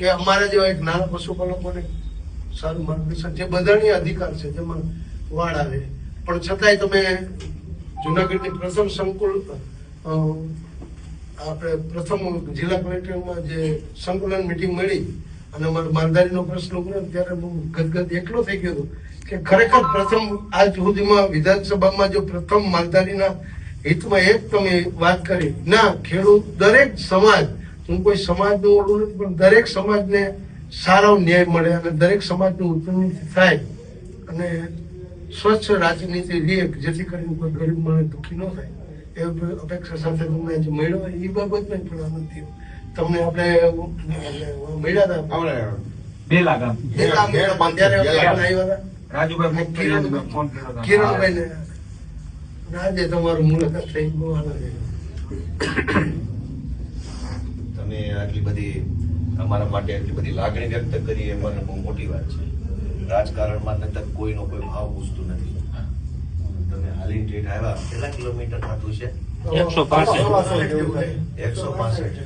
કે અમારા જેવા એક નાના પશુપાલકોને સારું માર્ગદર્શન જે બધાની અધિકાર છે, જેમાં વાળ આવે. પણ છતાંય તમે જુનાગઢની પ્રથમ સંકુલ આપણે પ્રથમ જિલ્લા કલેક્ટરમાં જે સંકલન મિટિંગ મળી અને અમારો માલધારીનો પ્રશ્ન ઉગ્યો ત્યારે હું ગદગદ એકલો થઈ ગયો હતો કે ખરેખર પ્રથમ આજ સુધીમાં વિધાનસભામાં જો પ્રથમ માલધારીના હિતમાં એક તમે વાત કરી, ના, ખેડૂત દરેક સમાજ હું કોઈ સમાજનું ઓળું નથી પણ દરેક સમાજને સારો ન્યાય મળે અને દરેક સમાજનું ઉન્નતિ થાય અને સ્વચ્છ રાજનીતિ લે જેથી કરીને કોઈ ગરીબ માણસ દુઃખી ન થાય. એ અપેક્ષા સાથે તમને આજે મળ્યો. એ બાબતને પણ આનંદ થયો તમને આપણે મળ્યા હતા. બે લાખ આપણે હતા. રાજુભાઈ કિરણભાઈ. ને. આજે તમારું મુલાકાત થઈ. બહુ આનંદ તમે આટલી બધી અમારા માટે આટલી બધી લાગણી વ્યક્ત કરી એ મને બહુ મોટી વાત છે. રાજકારણમાં તક કોઈનો કોઈ ભાવ પૂછતું નથી. તમે હાલીને ડેટ આવ્યા કેટલા કિલોમીટર થતું છે? એકસો પાસઠ. એકસો પાસઠ.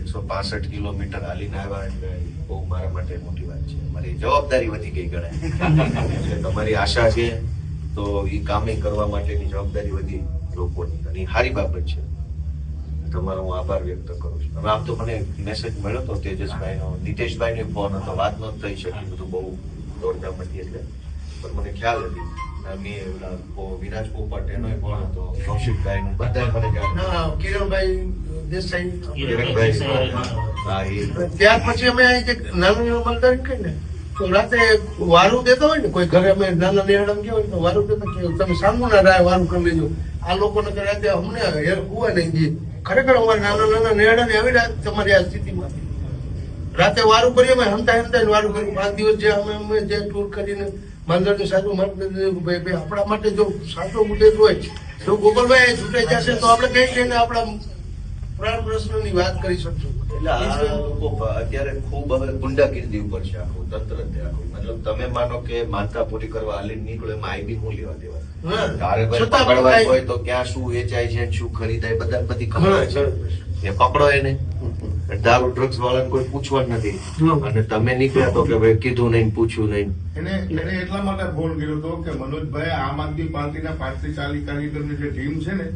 એકસો પાસઠ કિલોમીટર હાલીને આવ્યા એટલે બહુ મારા માટે મોટી વાત છે. મારી જવાબદારી વધી ગઈ ગણાય. તમારી આશા છે તો એ કામે કરવા માટેની જવાબદારી વધી. લોકોની અને સારી બાબત છે. તમારો હું આભાર વ્યક્ત કરું છું. હવે આમ તો મને મેસેજ મળ્યો હતો તેજસભાઈનો નીતેશભાઈનો ફોન હતો. વાત ન થઈ શકી બધું બહુ દોડધામ હતી એટલે. પણ મને ખ્યાલ હતી. વિરાજ પોપટ એનો ફોન હતો. કૌશિકભાઈનો. બધાય મને જાણ કિરણભાઈ દેસાઈ. હા એ. ત્યાર પછી અમે નાનું નાનું મલદારી કહીએ ને? રાતે વારું દેતા હોય ને, કોઈ ઘરે અમે નાના નિહાળમ ગયા હોય તો વારું દેતા કે તમે સામું ના રાય, વારું કરી લેજો. આ લોકોને કે રાતે અમને હેર કુવા નહીં જે ખરેખર અમારે નાના નાના નિહાળાને આવી રાત તમારી આ સ્થિતિમાં રાતે વારું કરીએ, અમે હમતા હમતા જ વારું કર્યું. પાંચ દિવસ જે અમે અમે જે ટૂર કરીને માંદરનું સાચું ભાઈ આપણા માટે જો સાચો મુદ્દે હોય તો ગોપાલભાઈ છૂટે જશે, તો આપણે કઈ કઈને આપણા પ્રાણ પ્રશ્નની વાત કરી શકશું? એટલે આ લોકો અત્યારે ખૂબ હવે ગુંડાગીરી ઉપર છે આખું તંત્ર જ આખું. મતલબ તમે માનો કે માનતા પૂરી કરવા હાલીને નીકળો એમાં આઈબી હું લેવા દેવા? તારે ભાઈ છતાં પણ પકડવા હોય તો ક્યાં શું વેચાય છે શું ખરીદાય બધા બધી ખબર છે એ પકડો એને. દારૂ ડ્રગ્સ વાળાને કોઈ પૂછવા નથી. અને તમે નીકળ્યા તો કે ભાઈ કીધું નહીં પૂછ્યું નહીં. એને એને એટલા માટે ફોન કર્યો હતો કે મનોજભાઈ આમ આદમી પાર્ટીના પાંત્રીસ ચાલીસ કાર્યકરની જે ટીમ છે ને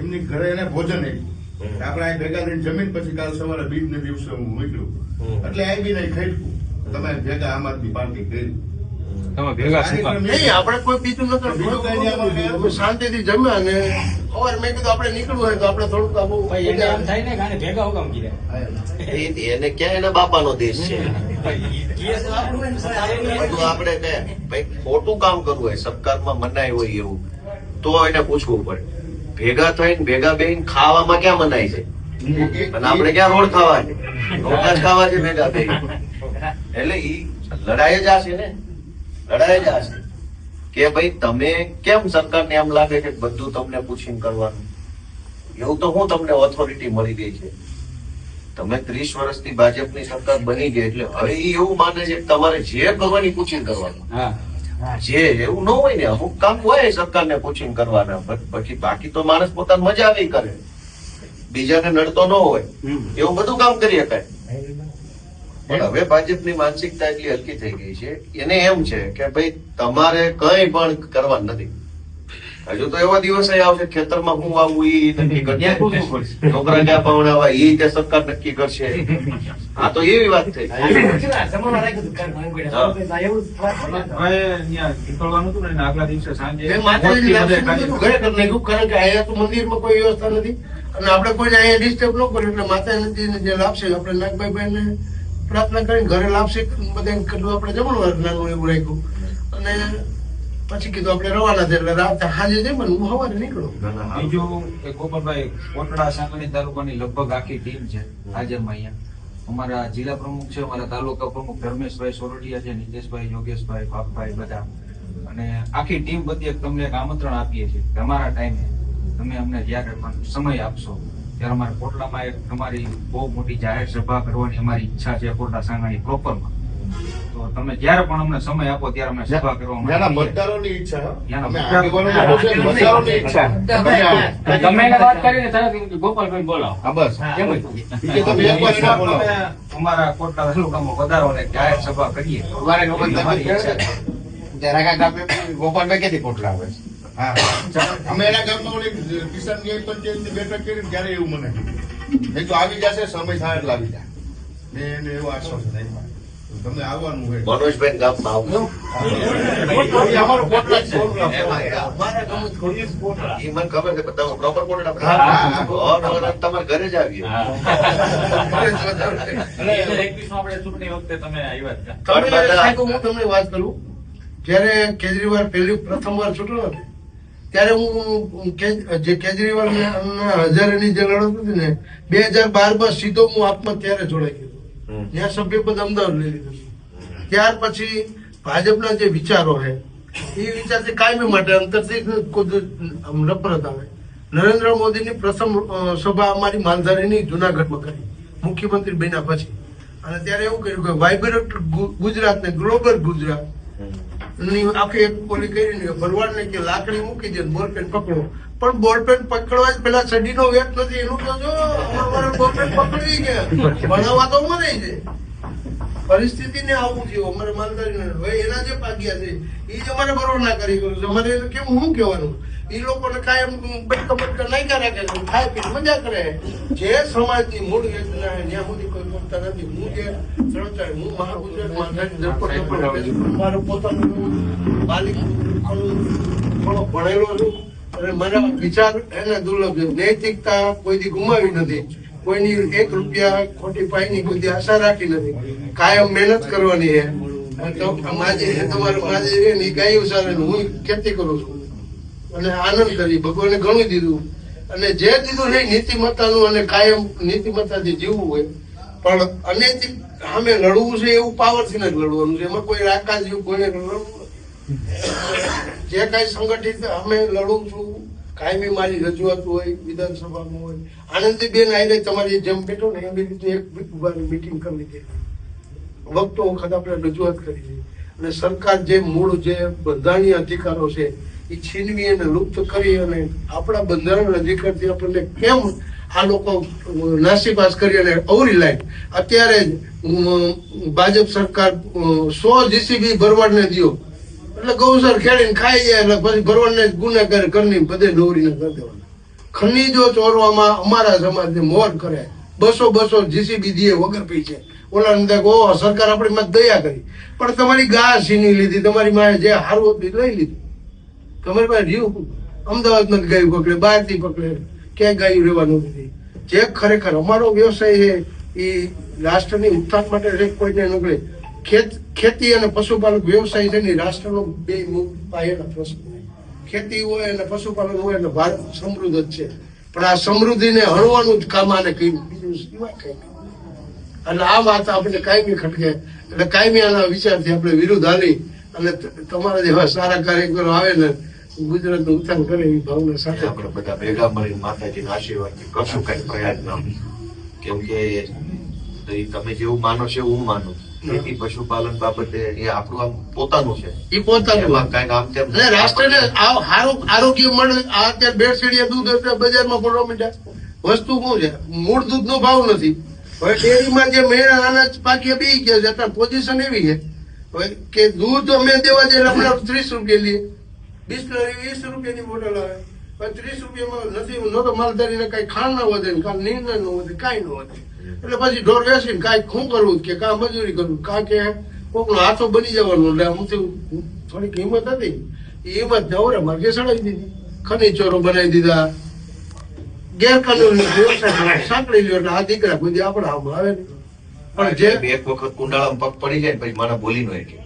એમની ઘરે એને ભોજન આપ્યું. આપણે અહીં ભેગા થઈને જમીન પછી કાલ સવારે બીજ ને દિવસે હું મૂક્યું. એટલે આ બી નહીં ખેડકું તમે ભેગા આમ આદમી પાર્ટી કરી. તમે ભેગા નહીં આપણે કોઈ બીજું નતું શાંતિથી જમ્યા ને સવારે મેં કીધું આપણે નીકળવું હોય તો આપણે થોડુંક આવું એને એમ થાય ને કે આને ભેગા એને ક્યાં એના બાપાનો દેશ છે? આપણું ખોટું કામ કરવું હોય સરકારમાં મનાય હોય એવું તો એને પૂછવું પડે. ભેગા થઈને ભેગા બેહીને ખાવામાં ક્યાં મનાય છે? અને આપણે ક્યાં રોડ ખાવા છે રોટલા ખાવા છે ભેગા બેહીને. એટલે ઈ લડાઈ જ આશે ને? લડાઈ જ આશે કે ભાઈ તમે કેમ સરકારને એમ લાગે છે બધું તમને પૂછીને કરવાનું? એવું તો હું તમને ઓથોરિટી મળી ગઈ છે. તમે ત્રીસ વર્ષથી ભાજપની સરકાર બની ગઈ એટલે હવે એવું માને છે તમારે જે કરવાની પૂછીને કરવાનું. જે એવું ન હોય ને અમુક કામ હોય સરકારને કોચિંગ કરવાના પછી બાકી તો માણસ પોતાની મજા આવી કરે. બીજાને નડતો ન હોય એવું બધું કામ કરી શકાય. પણ હવે ભાજપની માનસિકતા એટલી હલકી થઈ ગઈ છે એને એમ છે કે ભાઈ તમારે કઈ પણ કરવાનું નથી. હજુ તો એવા દિવસ આવશે ખેતરમાં હું આવું એ નક્કી કરશે. છોકરા ક્યાં પવડાવવા એ તે સરકાર નક્કી કરશે. આ તો એવી વાત થઈ. ને કરી આપડે કોઈ અહીંયા ડિસ્ટર્બ ન કરીએ એટલે માતાજીને જે લાભશે આપણે નાગભાઈ ભાઈને પ્રાર્થના કરીને ઘરે લાભશે બધા કરવું આપણે જમણવાર નાનું એવું રાખ્યું. અને પછી કીધું આપણે રવાના છે એટલે રાત હાજે જઈ હું હવારે નીકળું. બીજું કે ગોપાલભાઈ કોટડા સાંગણી તાલુકાની લગભગ આખી ટીમ છે હાજરમાં અહીંયા. અમારા જિલ્લા પ્રમુખ છે અમારા તાલુકા પ્રમુખ ધર્મેશભાઈ સોરઠિયા છે નીતેશભાઈ યોગેશભાઈ બાપભાઈ બધા. અને આખી ટીમ બધી એક તમને એક આમંત્રણ આપીએ છીએ કે અમારા ટાઈમે તમે અમને જ્યારે પણ સમય આપશો. ત્યારે અમારે કોટડામાં એક તમારી બહુ મોટી જાહેર સભા કરવાની અમારી ઈચ્છા છે કોટડા સાંગાણી પ્રોપરમાં તમે જ્યારે પણ અમને સમય આપો ત્યારે અમે સભા કરવા મતદારોની ઈચ્છા તમે વાત કરીને તરત ગોપાલભાઈ બોલાવો. હા, બસ. અમારા કોટા તાલુકામાં વધારો ને જાહેર સભા કરીએ. ગોપાલભાઈ ક્યાંથી કોટલા આવે છે? અમે એના ગામમાં ઓલી કિસાન ન્યાય પંચાયતની બેઠક કરી ત્યારે એવું મને એ તો આવી જશે સમય થાય એટલે આવી જાય મેં એને એવું આશ્વાસન આપ્યું. તમને આવવાનું હોય. મનોજભાઈ ગામમાં મને ખબર છે તમે પ્રોપર તમારા ઘરે જ આવીએ. હું. વાત કરું. જ્યારે કેજરીવાલ પહેલી પ્રથમ વાર છૂટ્યો હતો ત્યારે હું જે કેજરીવાલ હજારેની જે લડત હતી ને બે હજાર બારમાં સીધો હું આપમાં ત્યારે જોડાઈ ગયો. ત્યાં સભ્યપદ અમદાવાદ લઈ લીધું ત્યાર પછી ભાજપના જે વિચારો છે એ વિચારથી કાયમી માટે અંતરથી નફરત આવે. નરેન્દ્ર મોદીની પ્રથમ સભા અમારી માલધારીની જુનાગઢમાં કરી. મુખ્યમંત્રી બન્યા પછી. અને ત્યારે એવું કર્યું કે વાઇબ્રન્ટ ગુજરાત ને ગ્લોબલ ગુજરાત. ની આખી એક પોલી કરીને ભરવાડ ને કે લાકડી મૂકી દે બોલપેન પકડો. પણ બોલપેન પકડવા જ પેલા સડીનો વેટ નથી. એનું તો જો, અમારે બોલપેન પકડી ગયા ભણાવવા તો મને છે પરિસ્થિતિ ને આવું થયું. અમારે માલધારી હવે એના જે પાગ્યા છે, એ જ અમારે બરોબર ના કરી ગયું છે. અમારે કેવું શું કહેવાનું? એ લોકોને કાયમ બટકા બટકા નાખ્યા રાખે છે. ખાય પી મજા કરે. જે સમાજની મૂળ યોજના ત્યાં સુધી કોઈ બોલતા નથી. હું જે સંસ્થા હું મહા ગુજરાત માલધારી મારું પોતાનું માલિક ભણેલો છું. મારા વિચાર એને દુર્લભ છે. નૈતિકતા કોઈ દી ગુમાવી નથી. કોઈની એક રૂપિયા ખોટી પાઈની કોઈ આશા રાખી નથી. કાયમ મહેનત કરવાની છે. હું ખેતી કરું છું. અને આનંદ કરી, ભગવાને ઘણું દીધું. અને જે દીધું નહીં નીતિમત્તાનું અને કાયમ નીતિમત્તાથી જીવવું હોય. પણ અનૈતિક સામે લડવું છે એવું પાવરથી જ લડવાનું છે. એમાં કોઈ રાકા જેવું કોઈને લડવું. જે કાંઈ સંગઠિત, અમે લડું છું, કાયમી મારી રજૂઆત હોય, વિધાનસભામાં હોય. આનંદીબેન આઈને તમારી જેમ બેઠો ને એવી રીતે એક ઉભાની મીટિંગ કરી લીધી વખતો વખત આપણે રજૂઆત કરી છે અને સરકાર જે મૂળ જે બંધારણીય અધિકારો છે એ છીનવી અને લુપ્ત કરી અને આપણા બંધારણ અધિકારથી આપણને કેમ આ લોકો નાસીપાસ કરી અને અવરી લાઈન અત્યારે ભાજપ સરકાર સો જીસીબી ભરવાડને દ્યો. એટલે ગૌસર ખેડીને ખાઈ જાય એટલે પછી ભરવાડને ગુનેગાર કરની બધે દોરીને કરી દેવાના. ખનીજો ચોરવામાં અમારા સમાજને મોર કરે. બસો બસો જીસીબી દીએ વગર પૈસે ઓલા અંદર કહો સરકાર આપણી માં દયા કરી. પણ તમારી ગા છીની લીધી, તમારી માએ જે હારું હતું લઈ લીધું. તમારી પાસે રહ્યું અમદાવાદ નથી ગાયું પકડે, બહારથી પકડે. ક્યાંય ગાયું રહેવાનું નથી. જે ખરેખર અમારો વ્યવસાય છે, એ રાષ્ટ્રની ઉત્થાન માટે છે, કોઈને નગળે ખેત ખેતી અને પશુપાલક વ્યવસાય છે ને રાષ્ટ્રનો બે પાયાના પ્રશ્ન ખેતી હોય અને પશુપાલન હોય એટલે ભારત સમૃદ્ધ જ છે. પણ આ સમૃદ્ધિને હણવાનું જ કામ આને કર્યું બીજું સિવાય કઈ એટલે આ વાત આપણે કાયમી ખટકે એટલે કાયમી આના વિચારથી આપણે વિરુદ્ધ હાલી અને તમારા જેવા સારા કાર્યકરો આવે ને ગુજરાતનું ઉત્થાન કરે એવી ભાવના સાથે. આપણે બધા ભેગા મળીને માતાજીના આશીર્વાદ કરશું કઈ પ્રયત્ન કેમ કે તમે જેવું માનો છો એવું માનું ખેતી પશુપાલન બાબતે એ આપણું આમ પોતાનું છે. એ પોતાનું એમાં આમ તેમ રાષ્ટ્રને આરોગ્ય મળે અત્યારે બેડશીડીએ દૂધ એટલે બજારમાં પડવા માંડ્યા વસ્તુ શું છે? મૂળ દૂધનો ભાવ નથી. હવે ડેરીમાં જે મેળા અનાજ પાકીએ બી ગયા છે અત્યારે પોઝિશન એવી છે. હવે કે દૂધ અમે દેવા જઈએ આપણે ત્રીસ રૂપિયા લઈએ. વીસ રૂપિયાની બોટલ આવે. ત્રીસ રૂપિયામાં નથી ન તો માલધારીને કઈ ખાણ ના વધે ને કાં નિર્ણય ન વધે કાંઈ ન વધે. એટલે પછી ઢોર વેચીને કાંઈક શું કરવું કે કાં મજૂરી કરવું કાં કે કોકનો હાથો બની જવાનું એટલે આમથી થોડીક હિંમત હતી. એ હિંમત નવરે માર્ગે સડાવી દીધી. ખનીજ ચોરો બનાવી દીધા. ગેરકાનૂની વ્યવસાય સાંકળી લ્યો એટલે આ દીકરા કોઈ આપણે આમાં આવે ને પણ જે એક વખત કુંડાળામાં પગ પડી જાય ને પછી મને બોલી નો એટલે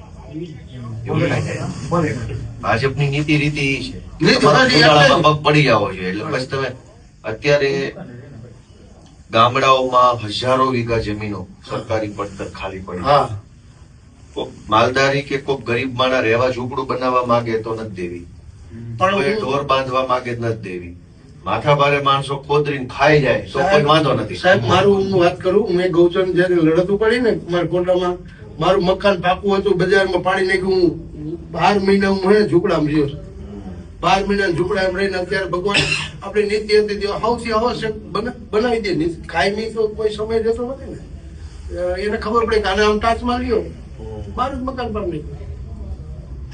ભાજપની નીતિ રીતિ એ છે. પગ પડી જાવો જોઈએ એટલે પછી તમે અત્યારે ગામડાઓમાં હજારો વીઘા જમીનો સરકારી પડતર ખાલી પડી કોક માલધારી કે કોક ગરીબ માણા રહેવા ઝૂંપડું બનાવવા માંગે તો નથી દેવી. પણ ઢોર બાંધવા માંગે નથી દેવી. માથા ભારે માણસો ખોદરીને ખાઈ જાય તો કોઈ વાંધો નથી. સાહેબ મારું હું વાત કરું મેં ગૌચર જયારે લડત પડી ને મારા કોટામાં મારું મકાન પાકું હતું બજારમાં પાણી નાખ્યું હું બાર મહિના હું ઝૂંપડામાં રહ્યો બાર મહિના ઝૂંપડામાં રહીને અત્યારે ભગવાન આપણી નીતિ હતી તે સૌથી આવશ્યક બનાવી દે. નીતિ કાયમી તો કોઈ સમય જતો નથી ને. એને ખબર પડે કે આને આમ ટાચ માર્યો. મારું જ મકાન પર નહીં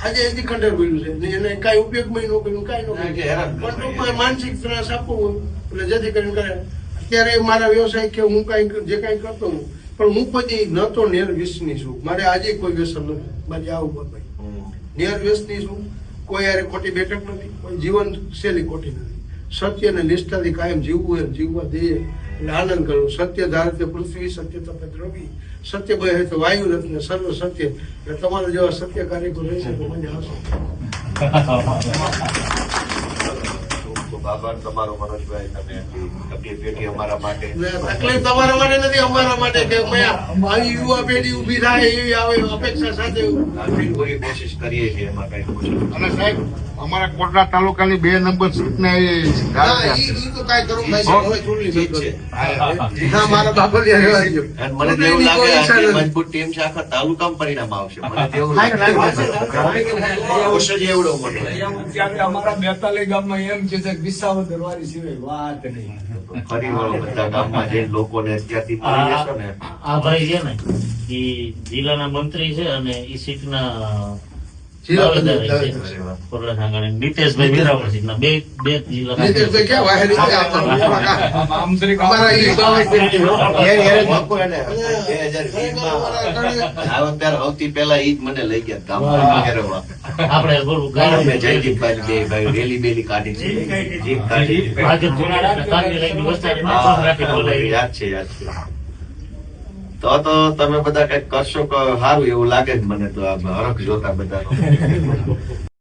આજે એથી ખંડર બોલ્યું છે. એને એને કાંઈ ઉપયોગમાં ન કર્યું કાંઈ ન કે કર્યું પણ. ટૂંકમાં માનસિક ત્રાસ આપવો એટલે જેથી કરીને કરે. અત્યારે મારા વ્યવસાય કે હું કાંઈ જે કાંઈ કરતો હું પણ હું કોઈ ન તો નેર વ્યસની છું. મારે આજે કોઈ વ્યસન નથી. મારી આ ઉપર ભાઈ. નેર વ્યસની છું. કોઈ યારે ખોટી બેઠક નથી, કોઈ જીવન શૈલી ખોટી નથી. સત્ય અને નિષ્ઠાથી કાયમ જીવવું એમ જીવવા દઈએ. એટલે આનંદ કરવો. સત્ય ધારતે પૃથ્વી, સત્ય તપે દ્રવી સત્ય ભય હોય તો વાયુ નથી ને સર્વ સત્ય. એટલે તમારા જેવા સત્ય કાર્યકરો રહેશે તો મજા આવશે ખૂબ આભાર તમારો મનોજભાઈ તમે તકલીફ પેટી અમારા માટે. તકલીફ તમારા માટે નથી અમારા માટે કે મેં આવી યુવા પેઢી ઊભી થાય એવી આવે અપેક્ષા સાથે પૂરી કોશિશ કરીએ છીએ એમાં કઈ પૂછવું અને સાહેબ અમારા કોટડા તાલુકાની બે નંબર સીટના એ ના, તો કાંઈ મારા મને એવું લાગે. મજબૂત ટીમ છે આખા તાલુકામાં પરિણામ આવશે. મને એવું લાગે, લાગે. લાગે કોશ જ એવડો મોટો અમારા બેતાલી ગામમાં એમ છે કે દરવારી સિવાય વાત નહીં. ફરી વળો બધા ગામમાં જઈને લોકોને અત્યારથી મળી જશો ને. આ ભાઈ છે ને એ જિલ્લાના મંત્રી છે અને એ સીટના નીતેશભાઈ વેરાવળ બે બે ક્યાં શ્રી અમારા ઈ બાવન પેઢી હો. ઘેર ઘેર જ મૂકો એને. 2020 માં આવ્યો ત્યારે સૌથી પહેલા ઈ મને લઈ ગયા જયદીપભાઈ બે ભાઈ રેલી બેલી કાઢી છે. યાદ છે યાદ છે. તો તો તમે બધા કંઈક કરશો કે સારું એવું લાગે મને તો આ હરખ જોતા બધા